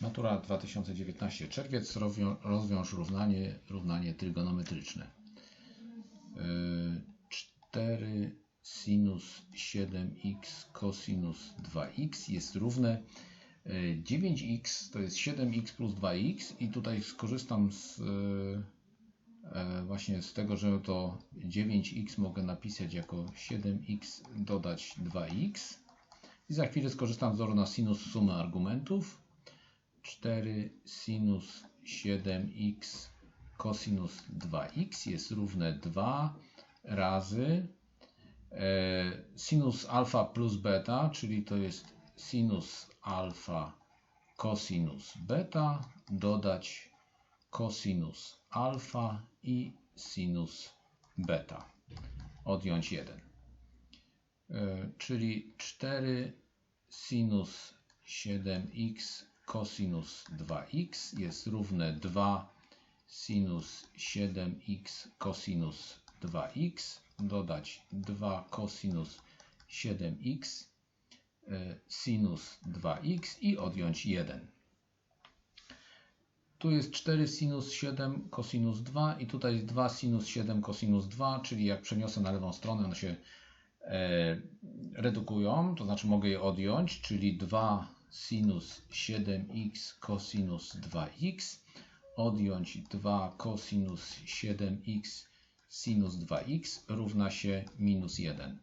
Matura 2019 czerwiec rozwią- rozwiąż równanie, równanie trygonometryczne. Yy, 4 sinus 7x cosinus 2x jest równe. Yy, 9x to jest 7x plus 2x i tutaj skorzystam z e, właśnie z tego, że to 9x mogę napisać jako 7x dodać 2x i za chwilę skorzystam z wzoru na sinus sumy argumentów 4 sinus 7x cosinus 2x jest równe 2 razy e, sinus alfa plus beta, czyli to jest sinus alfa cosinus beta, dodać cosinus alfa i sinus beta. Odjąć 1. E, czyli 4 sinus 7x cosinus 2x jest równe 2 sinus 7x cosinus 2x dodać 2 cosinus 7x e, sinus 2x i odjąć 1. Tu jest 4 sinus 7 cosinus 2 i tutaj jest 2 sinus 7 cosinus 2, czyli jak przeniosę na lewą stronę, one się e, redukują, to znaczy mogę je odjąć, czyli 2 sinus 7x cosinus 2x, odjąć 2 cosinus 7x sinus 2x równa się minus 1.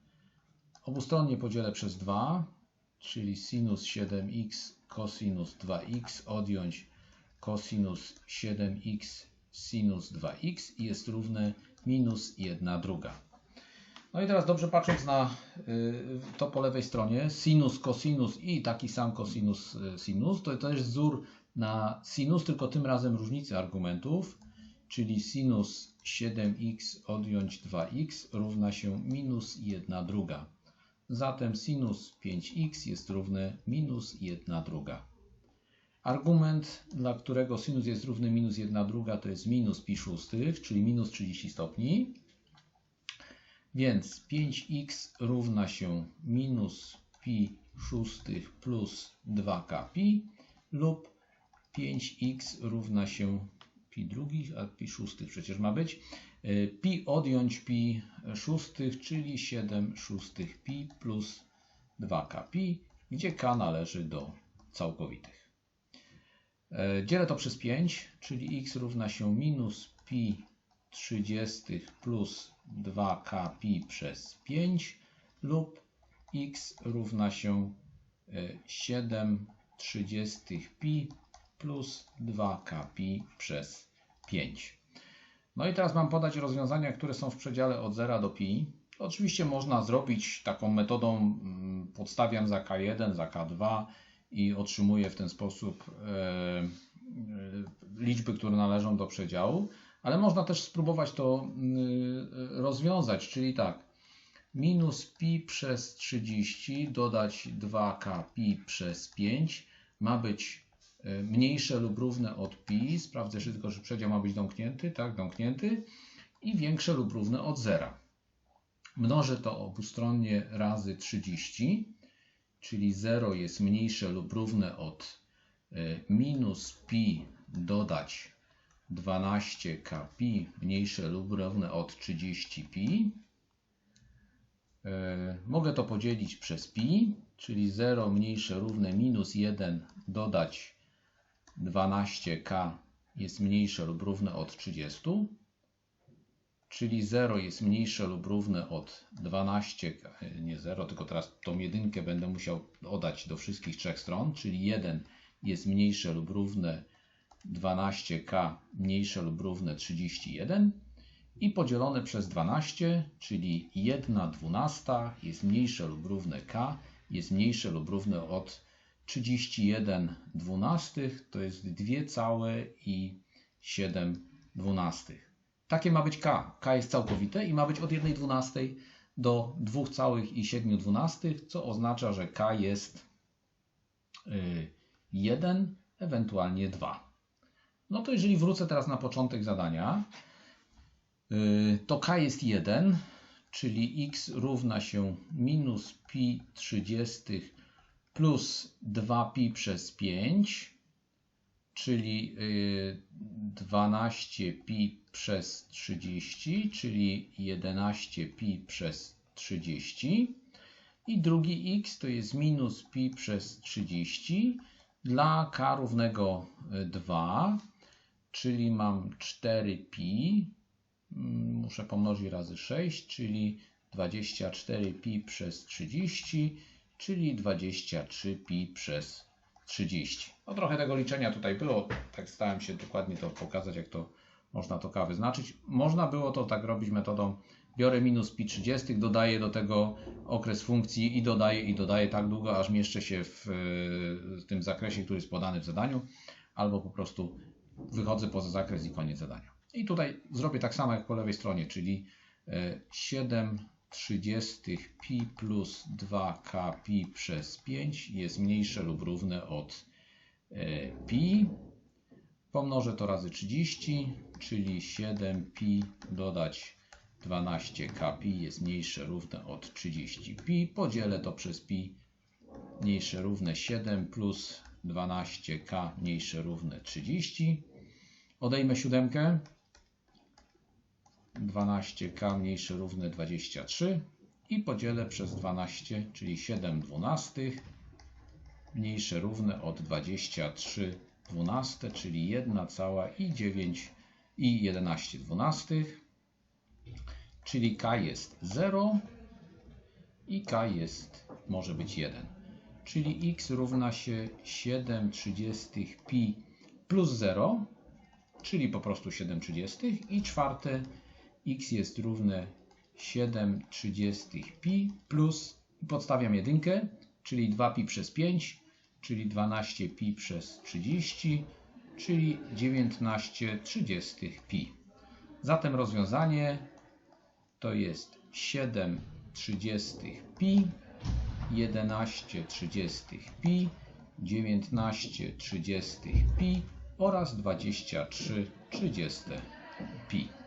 Obustronnie podzielę przez 2, czyli sinus 7x cosinus 2x odjąć cosinus 7x sinus 2x i jest równe minus 1 druga. No i teraz dobrze patrząc na y, to po lewej stronie, sinus, cosinus i taki sam cosinus, y, sinus, to, to jest wzór na sinus, tylko tym razem różnicy argumentów, czyli sinus 7x odjąć 2x równa się minus 1 druga. Zatem sinus 5x jest równy minus 1 druga. Argument, dla którego sinus jest równy minus 1 druga, to jest minus pi szóstych, czyli minus 30 stopni. Więc 5x równa się minus pi szóstych plus 2k pi lub 5x równa się pi drugich, a pi szóstych przecież ma być. Y, Pi odjąć pi szóstych, czyli 7 szóstych pi plus 2k pi, gdzie k należy do całkowitych. E, Dzielę to przez 5, czyli x równa się minus pi 30 plus 2k pi przez 5 lub x równa się e, 7 30 pi plus 2k pi przez 5. No i teraz mam podać rozwiązania, które są w przedziale od 0 do pi. Oczywiście można zrobić taką metodą, mm, podstawiam za k1, za k2 i otrzymuję w ten sposób e, e, liczby, które należą do przedziału, ale można też spróbować to mm, rozwiązać, czyli tak, minus pi przez 30 dodać 2k pi przez 5 ma być e, mniejsze lub równe od pi, sprawdzę jeszcze tylko, że przedział ma być domknięty, tak, domknięty. I większe lub równe od zera. Mnożę to obustronnie razy 30, czyli 0 jest mniejsze lub równe od e, minus pi dodać 12k pi mniejsze lub równe od 30 pi. E, Mogę to podzielić przez pi, czyli 0 mniejsze równe minus 1 dodać 12k jest mniejsze lub równe od 30, czyli 0 jest mniejsze lub równe od 12, e, nie 0, tylko teraz tą jedynkę będę musiał dodać do wszystkich trzech stron, czyli 1 jest mniejsze lub równe 12k mniejsze lub równe 31 i podzielone przez 12, czyli 1 dwunasta jest mniejsze lub równe k, jest mniejsze lub równe od 31 dwunastych, to jest 2,7 dwunastych. Takie ma być k. k jest całkowite i ma być od 1 dwunastej do 2,7 dwunastych, co oznacza, że k jest y, 1, ewentualnie 2. No to jeżeli wrócę teraz na początek zadania, yy, to k jest 1, czyli x równa się minus pi 30 plus 2pi przez 5 czyli y, 12 pi przez 30, czyli 11 pi przez 30. I drugi x to jest minus pi przez 30 dla k równego y, 2, czyli mam 4pi, mm, muszę pomnożyć razy 6, czyli 24 pi przez 30, czyli 23 pi przez 30. No trochę tego liczenia tutaj było, tak starałem się dokładnie to pokazać, jak to można to k wyznaczyć. Można było to tak robić metodą biorę minus pi 30, dodaję do tego okres funkcji i dodaję i dodaję tak długo, aż mieszczę się w, w tym zakresie, który jest podany w zadaniu, albo po prostu wychodzę poza zakres i koniec zadania. I tutaj zrobię tak samo jak po lewej stronie, czyli e, 7 30 pi plus 2k pi przez 5 jest mniejsze lub równe od e, pi. Pomnożę to razy 30, czyli 7 pi dodać 12 k pi jest mniejsze równe od 30 pi. Podzielę to przez pi mniejsze równe 7 plus 12k mniejsze równe 30. Odejmę siódemkę. 12k mniejsze równe 23 i podzielę przez 12, czyli 7 dwunastych mniejsze równe od 23 dwunaste, czyli 1 cała i 9 i 11 dwunastych, czyli k jest 0 i k jest, może być 1. Czyli x równa się 7 30 pi plus 0, czyli po prostu 7 30 i czwarte x jest równe 7 30 pi plus, podstawiam jedynkę, czyli 2 pi przez 5, czyli 12 pi przez 30, czyli 19 30 pi. Zatem rozwiązanie to jest 7 30 pi, 11 30 pi, 19 30 pi oraz 23 30 pi.